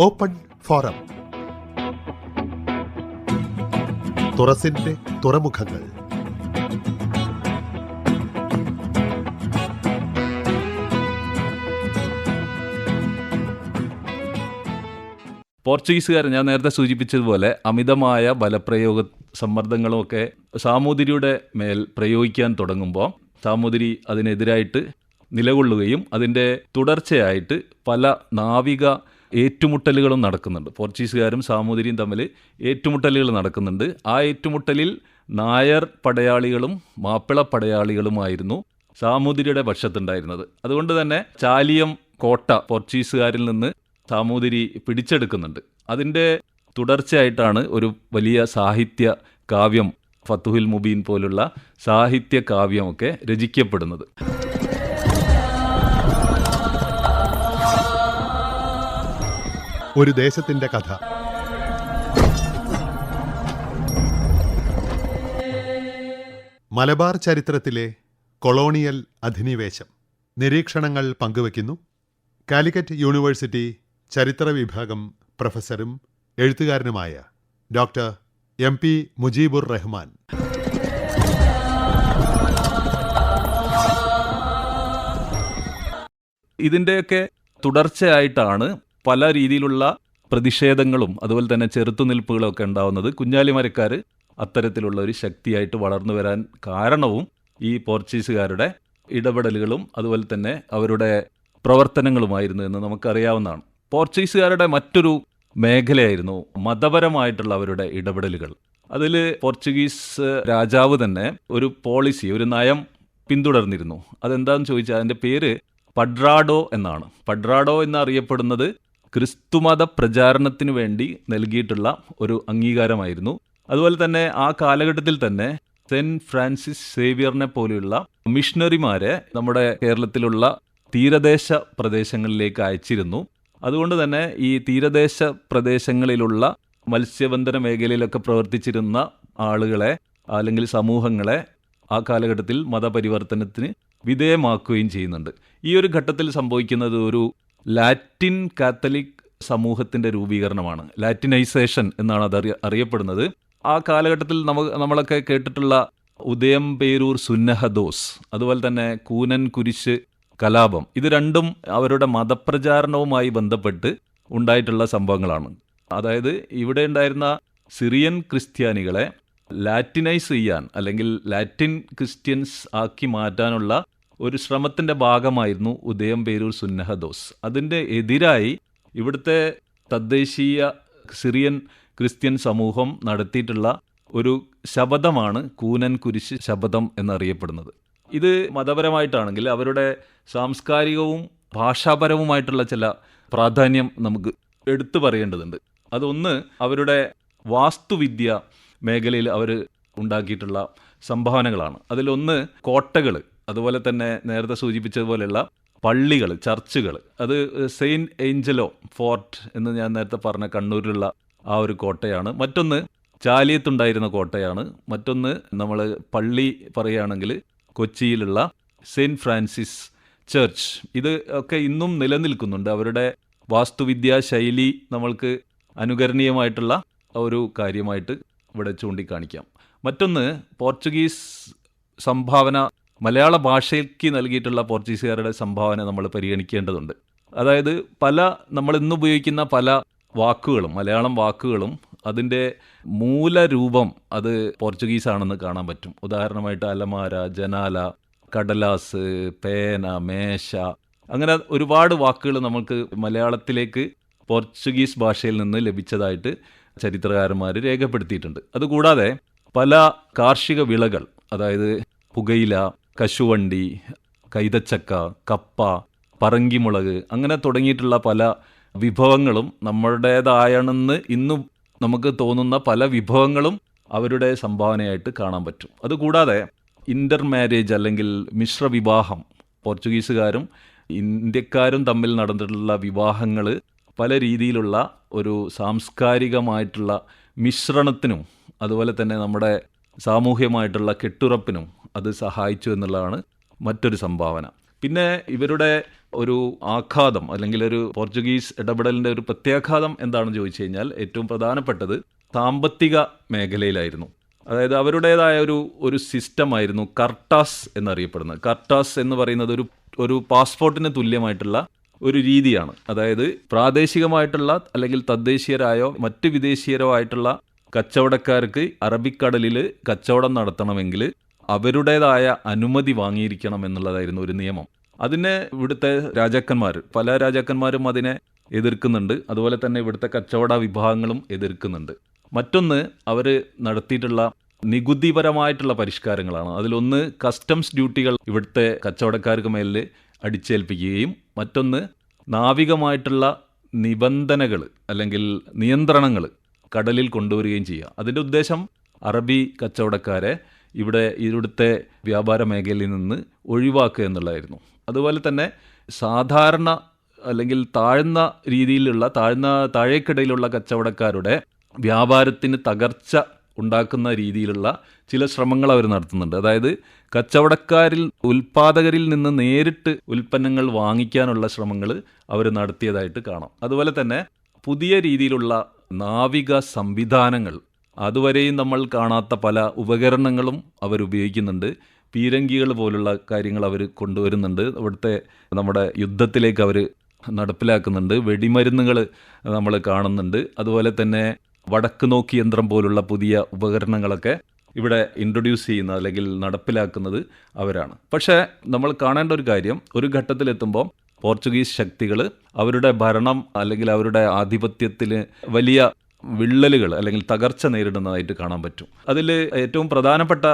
Open forum. തുറസിന്റെ തുറമുഖങ്ങൾ. പോർച്ചുഗീസുകാർ ഞാൻ നേരത്തെ സൂചിപ്പിച്ചതുപോലെ അമിതമായ ബലപ്രയോഗ സമ്മർദ്ദങ്ങളുമൊക്കെ സാമൂതിരിയുടെ മേൽ പ്രയോഗിക്കാൻ തുടങ്ങുമ്പോൾ സാമൂതിരി അതിനെതിരായിട്ട് നിലകൊള്ളുകയും അതിന്റെ തുടർച്ചയായിട്ട് പല നാവിക ഏറ്റുമുട്ടലുകളും നടക്കുന്നുണ്ട്. പോർച്ചുഗീസുകാരും സാമൂതിരിയും തമ്മിൽ ഏറ്റുമുട്ടലുകൾ നടക്കുന്നുണ്ട്. ആ ഏറ്റുമുട്ടലിൽ നായർ പടയാളികളും മാപ്പിള പടയാളികളുമായിരുന്നു സാമൂതിരിയുടെ പക്ഷത്തുണ്ടായിരുന്നത്. അതുകൊണ്ട് തന്നെ ചാലിയം കോട്ട പോർച്ചുഗീസുകാരിൽ നിന്ന് സാമൂതിരി പിടിച്ചെടുക്കുന്നുണ്ട്. അതിന്റെ തുടർച്ചയായിട്ടാണ് ഒരു വലിയ സാഹിത്യ കാവ്യം ഫത്തുഹുൽ മുബീൻ പോലുള്ള സാഹിത്യ കാവ്യമൊക്കെ രചിക്കപ്പെടുന്നത്. ഒരു ദേശത്തിന്റെ കഥ. മലബാർ ചരിത്രത്തിലെ കൊളോണിയൽ അധിനിവേശം. നിരീക്ഷണങ്ങൾ പങ്കുവയ്ക്കുന്നു. കാലിക്കറ്റ് യൂണിവേഴ്സിറ്റി ചരിത്ര വിഭാഗം പ്രൊഫസറും എഴുത്തുകാരനുമായ doctor M P Mujeebur Rahman. ഇതിന്റെയൊക്കെ തുടർച്ചയായിട്ടാണ് പല രീതിയിലുള്ള പ്രതിഷേധങ്ങളും അതുപോലെ തന്നെ ചെറുത്തുനിൽപ്പുകളും ഒക്കെ ഉണ്ടാവുന്നത് കുഞ്ഞാലിമരക്കാർ അത്തരത്തിലുള്ള ഒരു ശക്തിയായിട്ട് വളർന്നു വരാൻ കാരണവും ഈ പോർച്ചുഗീസുകാരുടെ ഇടപെടലുകളും അതുപോലെ തന്നെ അവരുടെ പ്രവർത്തനങ്ങളുമായിരുന്നു എന്ന് നമുക്കറിയാവുന്നതാണ്. പോർച്ചുഗീസുകാരുടെ മറ്റൊരു മേഖലയായിരുന്നു മതപരമായിട്ടുള്ള അവരുടെ ഇടപെടലുകൾ. അതിൽ പോർച്ചുഗീസ് രാജാവ് തന്നെ ഒരു പോളിസി ഒരു നയം പിന്തുടർന്നിരുന്നു. അതെന്താണെന്ന് ചോദിച്ചാൽ അതിന്റെ പേര് പഡ്രാഡോ എന്നാണ്. പഡ്രാഡോ എന്നറിയപ്പെടുന്നത് ക്രിസ്തുമത പ്രചാരണത്തിന് വേണ്ടി നൽകിയിട്ടുള്ള ഒരു അംഗീകാരമായിരുന്നു. അതുപോലെ തന്നെ ആ കാലഘട്ടത്തിൽ തന്നെ സെന്റ് ഫ്രാൻസിസ് സേവിയറിനെ പോലെയുള്ള മിഷണറിമാരെ നമ്മുടെ കേരളത്തിലുള്ള തീരദേശ പ്രദേശങ്ങളിലേക്ക് അയച്ചിരുന്നു. അതുകൊണ്ട് തന്നെ ഈ തീരദേശ പ്രദേശങ്ങളിലുള്ള മത്സ്യബന്ധന മേഖലയിലൊക്കെ പ്രവർത്തിച്ചിരുന്ന ആളുകളെ അല്ലെങ്കിൽ സമൂഹങ്ങളെ ആ കാലഘട്ടത്തിൽ മതപരിവർത്തനത്തിന് വിധേയമാക്കുകയും ചെയ്യുന്നുണ്ട്. ഈ ഒരു ഘട്ടത്തിൽ സംഭവിക്കുന്നത് ഒരു ലാറ്റിൻ കാത്തലിക് സമൂഹത്തിന്റെ രൂപീകരണമാണ്. ലാറ്റിനൈസേഷൻ എന്നാണ് അത് അറിയ അറിയപ്പെടുന്നത്. ആ കാലഘട്ടത്തിൽ നമുക്ക് നമ്മളൊക്കെ കേട്ടിട്ടുള്ള ഉദയം പേരൂർ സുന്നഹദോസ് അതുപോലെ തന്നെ കൂനൻ കുരിശ് കലാപം ഇത് രണ്ടും അവരുടെ മതപ്രചാരണവുമായി ബന്ധപ്പെട്ട് ഉണ്ടായിട്ടുള്ള സംഭവങ്ങളാണ്. അതായത് ഇവിടെ ഉണ്ടായിരുന്ന സിറിയൻ ക്രിസ്ത്യാനികളെ ലാറ്റിനൈസ് ചെയ്യാൻ അല്ലെങ്കിൽ ലാറ്റിൻ ക്രിസ്ത്യൻസ് ആക്കി മാറ്റാനുള്ള ഒരു ശ്രമത്തിന്റെ ഭാഗമായിരുന്നു ഉദയം പേരൂർ സുന്നഹദോസ്. അതിന്റെ എതിരായി ഇവിടുത്തെ തദ്ദേശീയ സിറിയൻ ക്രിസ്ത്യൻ സമൂഹം നടത്തിയിട്ടുള്ള ഒരു ശബദമാണ് കൂനൻ കുരിശ് ശബദം എന്നറിയപ്പെടുന്നത്. ഇത് മതപരമായിട്ടാണെങ്കിൽ അവരുടെ സാംസ്കാരികവും ഭാഷാപരവുമായിട്ടുള്ള ചില പ്രാധാന്യം നമുക്ക് എടുത്തു പറയേണ്ടതുണ്ട്. അതൊന്ന് അവരുടെ വാസ്തുവിദ്യ മേഖലയിൽ അവർ ഉണ്ടാക്കിയിട്ടുള്ള സംഭാവനകളാണ്. അതിലൊന്ന് കോട്ടകൾ അതുപോലെ തന്നെ നേരത്തെ സൂചിപ്പിച്ചതുപോലെയുള്ള പള്ളികൾ ചർച്ചുകൾ അത് സെയിന്റ് ഏഞ്ചലോ ഫോർട്ട് എന്ന് ഞാൻ നേരത്തെ പറഞ്ഞ കണ്ണൂരിലുള്ള ആ ഒരു കോട്ടയാണ്. മറ്റൊന്ന് ചാലിയത്തുണ്ടായിരുന്ന കോട്ടയാണ്. മറ്റൊന്ന് നമ്മൾ പള്ളി പറയുകയാണെങ്കിൽ കൊച്ചിയിലുള്ള സെയിന്റ് ഫ്രാൻസിസ് ചർച്ച്. ഇത് ഒക്കെ ഇന്നും നിലനിൽക്കുന്നുണ്ട്. അവരുടെ വാസ്തുവിദ്യാ ശൈലി നമ്മൾക്ക് അനുകരണീയമായിട്ടുള്ള ഒരു കാര്യമായിട്ട് ഇവിടെ ചൂണ്ടിക്കാണിക്കാം. മറ്റൊന്ന് പോർച്ചുഗീസ് സംഭാവന മലയാള ഭാഷയ്ക്ക് നൽകിയിട്ടുള്ള പോർച്ചുഗീസുകാരുടെ സംഭാവന നമ്മൾ പരിഗണിക്കേണ്ടതുണ്ട്. അതായത് പല നമ്മൾ ഇന്ന് ഉപയോഗിക്കുന്ന പല വാക്കുകളും മലയാളം വാക്കുകളും അതിന്റെ മൂലരൂപം അത് പോർച്ചുഗീസ് ആണെന്ന് കാണാൻ പറ്റും. ഉദാഹരണമായിട്ട് അലമാര ജനാല കടലാസ് പേന മേശ അങ്ങനെ ഒരുപാട് വാക്കുകൾ നമുക്ക് മലയാളത്തിലേക്ക് പോർച്ചുഗീസ് ഭാഷയിൽ നിന്ന് ലഭിച്ചതായിട്ട് ചരിത്രകാരന്മാർ രേഖപ്പെടുത്തിയിട്ടുണ്ട്. അതുകൂടാതെ പല കാർഷിക വിളകൾ അതായത് പുകയില കശുവണ്ടി കൈതച്ചക്ക കപ്പ പറങ്കിമുളക് അങ്ങനെ തുടങ്ങിയിട്ടുള്ള പല വിഭവങ്ങളും നമ്മുടേതായണെന്ന് ഇന്നും നമുക്ക് തോന്നുന്ന പല വിഭവങ്ങളും അവരുടെ സംഭാവനയായിട്ട് കാണാൻ പറ്റും. അതുകൂടാതെ ഇന്റർ മാരേജ് അല്ലെങ്കിൽ മിശ്ര വിവാഹം പോർച്ചുഗീസുകാരും ഇന്ത്യക്കാരും തമ്മിൽ നടന്നിട്ടുള്ള വിവാഹങ്ങൾ പല രീതിയിലുള്ള ഒരു സാംസ്കാരികമായിട്ടുള്ള മിശ്രണത്തിനും അതുപോലെ തന്നെ നമ്മുടെ സാമൂഹ്യമായിട്ടുള്ള കെട്ടുറപ്പിനും അത് സഹായിച്ചു എന്നുള്ളതാണ് മറ്റൊരു സംഭാവന. പിന്നെ ഇവരുടെ ഒരു ആഘാതം അല്ലെങ്കിൽ ഒരു പോർച്ചുഗീസ് ഇടപെടലിന്റെ ഒരു പ്രത്യാഘാതം എന്താണെന്ന് ചോദിച്ചു കഴിഞ്ഞാൽ ഏറ്റവും പ്രധാനപ്പെട്ടത് സാമ്പത്തിക മേഖലയിലായിരുന്നു. അതായത് അവരുടേതായ ഒരു ഒരു സിസ്റ്റമായിരുന്നു കർട്ടാസ് എന്നറിയപ്പെടുന്നത്. കർട്ടാസ് എന്ന് പറയുന്നത് ഒരു ഒരു പാസ്പോർട്ടിന് തുല്യമായിട്ടുള്ള ഒരു രീതിയാണ്. അതായത് പ്രാദേശികമായിട്ടുള്ള അല്ലെങ്കിൽ തദ്ദേശീയരായോ മറ്റ് വിദേശീയരോ ആയിട്ടുള്ള കച്ചവടക്കാർക്ക് അറബിക്കടലിൽ കച്ചവടം നടത്തണമെങ്കിൽ അവരുടേതായ അനുമതി വാങ്ങിയിരിക്കണം എന്നുള്ളതായിരുന്നു ഒരു നിയമം. അതിനെ ഇവിടുത്തെ രാജാക്കന്മാർ പല രാജാക്കന്മാരും അതിനെ എതിർക്കുന്നുണ്ട്. അതുപോലെ തന്നെ ഇവിടുത്തെ കച്ചവട വിഭാഗങ്ങളും എതിർക്കുന്നുണ്ട്. മറ്റൊന്ന് അവർ നടത്തിയിട്ടുള്ള നികുതിപരമായിട്ടുള്ള പരിഷ്കാരങ്ങളാണ്. അതിലൊന്ന് കസ്റ്റംസ് ഡ്യൂട്ടികൾ ഇവിടുത്തെ കച്ചവടക്കാർക്ക് മേലിൽ അടിച്ചേൽപ്പിക്കുകയും മറ്റൊന്ന് നാവികമായിട്ടുള്ള നിബന്ധനകൾ അല്ലെങ്കിൽ നിയന്ത്രണങ്ങൾ കടലിൽ കൊണ്ടുവരികയും ചെയ്യുക. അതിന്റെ ഉദ്ദേശം അറബി കച്ചവടക്കാരെ ഇവിടെ ഇവിടുത്തെ വ്യാപാര മേഖലയിൽ നിന്ന് ഒഴിവാക്കുക എന്നുള്ളതായിരുന്നു. അതുപോലെ തന്നെ സാധാരണ അല്ലെങ്കിൽ താഴ്ന്ന രീതിയിലുള്ള താഴ്ന്ന താഴേക്കിടയിലുള്ള കച്ചവടക്കാരുടെ വ്യാപാരത്തിന് തകർച്ച ഉണ്ടാക്കുന്ന രീതിയിലുള്ള ചില ശ്രമങ്ങൾ അവർ നടത്തുന്നുണ്ട്. അതായത് കച്ചവടക്കാരിൽ ഉൽപാദകരിൽ നിന്ന് നേരിട്ട് ഉൽപ്പന്നങ്ങൾ വാങ്ങിക്കാനുള്ള ശ്രമങ്ങൾ അവർ നടത്തിയതായിട്ട് കാണാം. അതുപോലെ തന്നെ പുതിയ രീതിയിലുള്ള നാവിക സംവിധാനങ്ങൾ അതുവരെയും നമ്മൾ കാണാത്ത പല ഉപകരണങ്ങളും അവർ ഉപയോഗിക്കുന്നുണ്ട്. പീരങ്കികൾ പോലുള്ള കാര്യങ്ങൾ അവർ കൊണ്ടുവരുന്നുണ്ട്. അവിടുത്തെ നമ്മുടെ യുദ്ധത്തിലേക്ക് അവർ നടപ്പിലാക്കുന്നുണ്ട്. വെടിമരുന്നുകൾ നമ്മൾ കാണുന്നുണ്ട്. അതുപോലെ തന്നെ വടക്ക് നോക്കി യന്ത്രം പോലുള്ള പുതിയ ഉപകരണങ്ങളൊക്കെ ഇവിടെ ഇൻട്രൊഡ്യൂസ് ചെയ്യുന്ന അല്ലെങ്കിൽ നടപ്പിലാക്കുന്നത് അവരാണ്. പക്ഷേ നമ്മൾ കാണേണ്ട ഒരു കാര്യം ഒരു ഘട്ടത്തിലെത്തുമ്പോൾ പോർച്ചുഗീസ് ശക്തികൾ അവരുടെ ഭരണം അല്ലെങ്കിൽ അവരുടെ ആധിപത്യത്തിൽ വലിയ വിള്ളലുകൾ അല്ലെങ്കിൽ തകർച്ച നേരിടുന്നതായിട്ട് കാണാൻ പറ്റും. അതിൽ ഏറ്റവും പ്രധാനപ്പെട്ട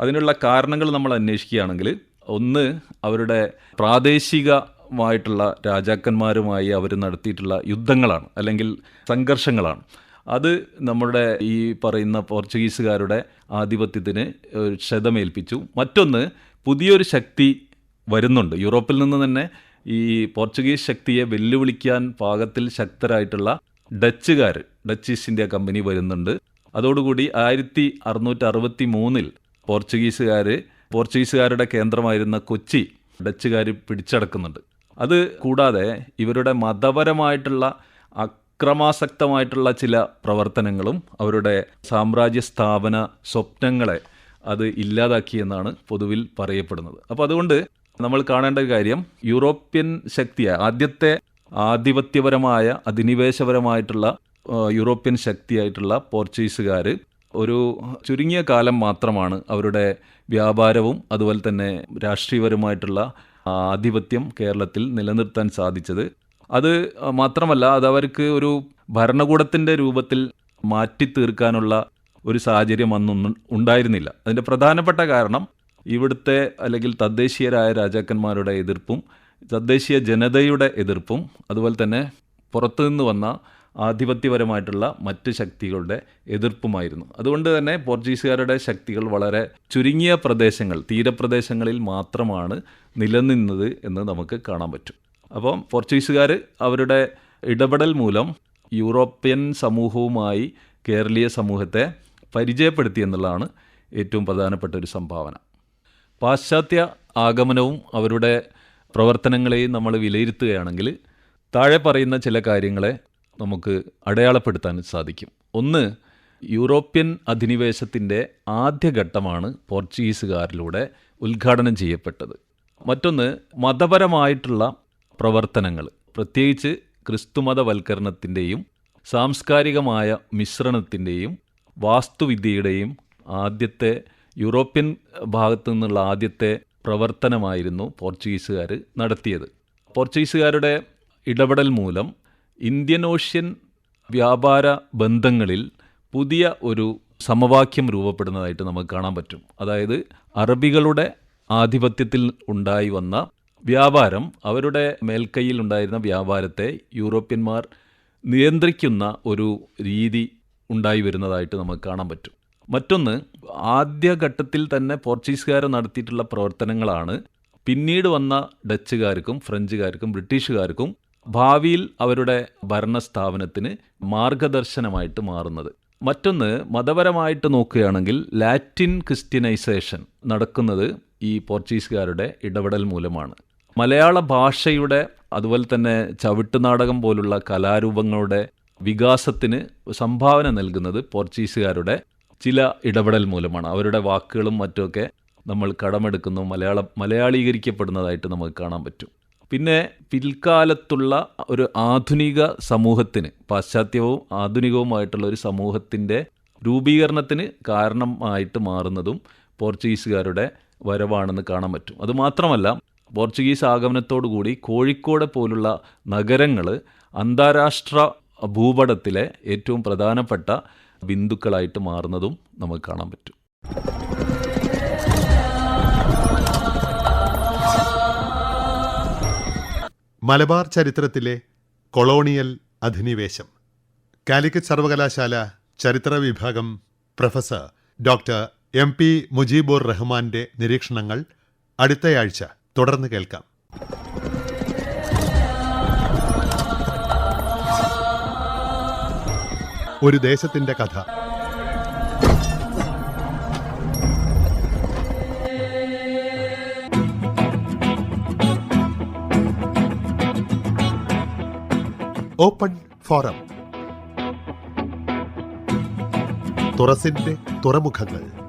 അതിനുള്ള കാരണങ്ങൾ നമ്മൾ അന്വേഷിക്കുകയാണെങ്കിൽ ഒന്ന് അവരുടെ പ്രാദേശികമായിട്ടുള്ള രാജാക്കന്മാരുമായി അവർ നടത്തിയിട്ടുള്ള യുദ്ധങ്ങളാണ് അല്ലെങ്കിൽ സംഘർഷങ്ങളാണ്. അത് നമ്മുടെ ഈ പറയുന്ന പോർച്ചുഗീസുകാരുടെ ആധിപത്യത്തിന് ഒരു ക്ഷതമേൽപ്പിച്ചു. മറ്റൊന്ന് പുതിയൊരു ശക്തി വരുന്നുണ്ട്. യൂറോപ്പിൽ നിന്ന് തന്നെ ഈ പോർച്ചുഗീസ് ശക്തിയെ വെല്ലുവിളിക്കാൻ പാകത്തിൽ ശക്തരായിട്ടുള്ള ഡച്ചുകാർ ഡച്ച് ഈസ്റ്റ് ഇന്ത്യ കമ്പനി വരുന്നുണ്ട്. അതോടുകൂടി ആയിരത്തി അറുന്നൂറ്റി അറുപത്തി മൂന്നിൽ പോർച്ചുഗീസുകാർ പോർച്ചുഗീസുകാരുടെ കേന്ദ്രമായിരുന്ന കൊച്ചി ഡച്ചുകാർ പിടിച്ചടക്കുന്നുണ്ട്. അത് കൂടാതെ ഇവരുടെ മതപരമായിട്ടുള്ള അക്രമാസക്തമായിട്ടുള്ള ചില പ്രവർത്തനങ്ങളും അവരുടെ സാമ്രാജ്യ സ്ഥാപന സ്വപ്നങ്ങളെ അത് ഇല്ലാതാക്കിയെന്നാണ് പൊതുവിൽ പറയപ്പെടുന്നത്. അപ്പോൾ അതുകൊണ്ട് നമ്മൾ കാണേണ്ട കാര്യം യൂറോപ്യൻ ശക്തിയെ ആദ്യത്തെ ആധിപത്യപരമായ അധിനിവേശപരമായിട്ടുള്ള യൂറോപ്യൻ ശക്തിയായിട്ടുള്ള പോർച്ചുഗീസുകാർ ഒരു ചുരുങ്ങിയ കാലം മാത്രമാണ് അവരുടെ വ്യാപാരവും അതുപോലെ തന്നെ രാഷ്ട്രീയപരമായിട്ടുള്ള ആധിപത്യം കേരളത്തിൽ നിലനിർത്താൻ സാധിച്ചത്. അത് മാത്രമല്ല അത് അവർക്ക് ഒരു ഭരണകൂടത്തിന്റെ രൂപത്തിൽ മാറ്റി തീർക്കാനുള്ള ഒരു സാഹചര്യം അന്നൊന്നും ഉണ്ടായിരുന്നില്ല. അതിന്റെ പ്രധാനപ്പെട്ട കാരണം ഇവിടുത്തെ അല്ലെങ്കിൽ തദ്ദേശീയരായ രാജാക്കന്മാരുടെ എതിർപ്പും തദ്ദേശീയ ജനതയുടെ എതിർപ്പും അതുപോലെ തന്നെ പുറത്തുനിന്ന് വന്ന ആധിപത്യപരമായിട്ടുള്ള മറ്റ് ശക്തികളുടെ എതിർപ്പുമായിരുന്നു. അതുകൊണ്ട് തന്നെ പോർച്ചുഗീസുകാരുടെ ശക്തികൾ വളരെ ചുരുങ്ങിയ പ്രദേശങ്ങൾ തീരപ്രദേശങ്ങളിൽ മാത്രമാണ് നിലനിന്നത് എന്ന് നമുക്ക് കാണാൻ പറ്റും. അപ്പം പോർച്ചുഗീസുകാർ അവരുടെ ഇടപെടൽ മൂലം യൂറോപ്യൻ സമൂഹവുമായി കേരളീയ സമൂഹത്തെ പരിചയപ്പെടുത്തി എന്നുള്ളതാണ് ഏറ്റവും പ്രധാനപ്പെട്ട ഒരു സംഭാവന. പാശ്ചാത്യ ആഗമനവും അവരുടെ പ്രവർത്തനങ്ങളെയും നമ്മൾ വിലയിരുത്തുകയാണെങ്കിൽ താഴെ പറയുന്ന ചില കാര്യങ്ങളെ നമുക്ക് അടയാളപ്പെടുത്താൻ സാധിക്കും. ഒന്ന് യൂറോപ്യൻ അധിനിവേശത്തിന്റെ ആദ്യഘട്ടമാണ് പോർച്ചുഗീസുകാരിലൂടെ ഉദ്ഘാടനം ചെയ്യപ്പെട്ടത്. മറ്റൊന്ന് മതപരമായിട്ടുള്ള പ്രവർത്തനങ്ങൾ പ്രത്യേകിച്ച് ക്രിസ്തുമതവൽക്കരണത്തിന്റെയും സാംസ്കാരികമായ മിശ്രണത്തിന്റെയും വാസ്തുവിദ്യയുടെയും ആദ്യത്തെ യൂറോപ്യൻ ഭാഗത്തു നിന്നുള്ള ആദ്യത്തെ പ്രവർത്തനമായിരുന്നു പോർച്ചുഗീസുകാർ നടത്തിയത്. പോർച്ചുഗീസുകാരുടെ ഇടപെടൽ മൂലം ഇന്ത്യൻ ഓഷ്യൻ വ്യാപാര ബന്ധങ്ങളിൽ പുതിയ ഒരു സമവാക്യം രൂപപ്പെടുന്നതായിട്ട് നമുക്ക് കാണാൻ പറ്റും. അതായത് അറബികളുടെ ആധിപത്യത്തിൽ ഉണ്ടായി വന്ന വ്യാപാരം അവരുടെ മേൽക്കൈയിൽ ഉണ്ടായിരുന്ന വ്യാപാരത്തെ യൂറോപ്യന്മാർ നിയന്ത്രിക്കുന്ന ഒരു രീതി ഉണ്ടായി വരുന്നതായിട്ട് നമുക്ക് കാണാൻ പറ്റും. മറ്റൊന്ന് ആദ്യഘട്ടത്തിൽ തന്നെ പോർച്ചുഗീസുകാർ നടത്തിയിട്ടുള്ള പ്രവർത്തനങ്ങളാണ്. പിന്നീട് വന്ന ഡച്ചുകാർക്കും ഫ്രഞ്ചുകാർക്കും ബ്രിട്ടീഷുകാർക്കും ഭാവിയിൽ അവരുടെ ഭരണസ്ഥാപനത്തിന് മാർഗദർശനമായിട്ട് മാറുന്നത്. മറ്റൊന്ന് മതപരമായിട്ട് നോക്കുകയാണെങ്കിൽ ലാറ്റിൻ ക്രിസ്ത്യനൈസേഷൻ നടക്കുന്നത് ഈ പോർച്ചുഗീസുകാരുടെ ഇടപെടൽ മൂലമാണ്. മലയാള ഭാഷയുടെ അതുപോലെ തന്നെ ചവിട്ടുനാടകം പോലുള്ള കലാരൂപങ്ങളുടെ വികാസത്തിന് സംഭാവന നൽകുന്നത് പോർച്ചുഗീസുകാരുടെ ചില ഇടപെടൽ മൂലമാണ്. അവരുടെ വാക്കുകളും മറ്റുമൊക്കെ നമ്മൾ കടമെടുക്കുന്നു. മലയാള മലയാളീകരിക്കപ്പെടുന്നതായിട്ട് നമുക്ക് കാണാൻ പറ്റും. പിന്നെ പിൽക്കാലത്തുള്ള ഒരു ആധുനിക സമൂഹത്തിന് പാശ്ചാത്യവും ആധുനികവുമായിട്ടുള്ള ഒരു സമൂഹത്തിന്റെ രൂപീകരണത്തിന് കാരണമായിട്ട് മാറുന്നതും പോർച്ചുഗീസുകാരുടെ വരവാണെന്ന് കാണാൻ പറ്റും. അതുമാത്രമല്ല പോർച്ചുഗീസ് ആഗമനത്തോടുകൂടി കോഴിക്കോട് പോലുള്ള നഗരങ്ങൾ അന്താരാഷ്ട്ര ഭൂപടത്തിലെ ഏറ്റവും പ്രധാനപ്പെട്ട ബിന്ദുക്കളായിട്ട് മാറുന്നതും നമുക്ക് കാണാൻ പറ്റും. മലബാർ ചരിത്രത്തിലെ കൊളോണിയൽ അധിനിവേശം. കാലിക്കറ്റ് സർവകലാശാല ചരിത്ര വിഭാഗം professor doctor M P Mujeebur റഹ്മാന്റെ നിരീക്ഷണങ്ങൾ അടുത്തയാഴ്ച തുടർന്ന് കേൾക്കാം. ഒരു ദേശത്തിന്റെ കഥ. ഓപ്പൺ ഫോറം തുറസിന്റെ തുറമുഖങ്ങൾ.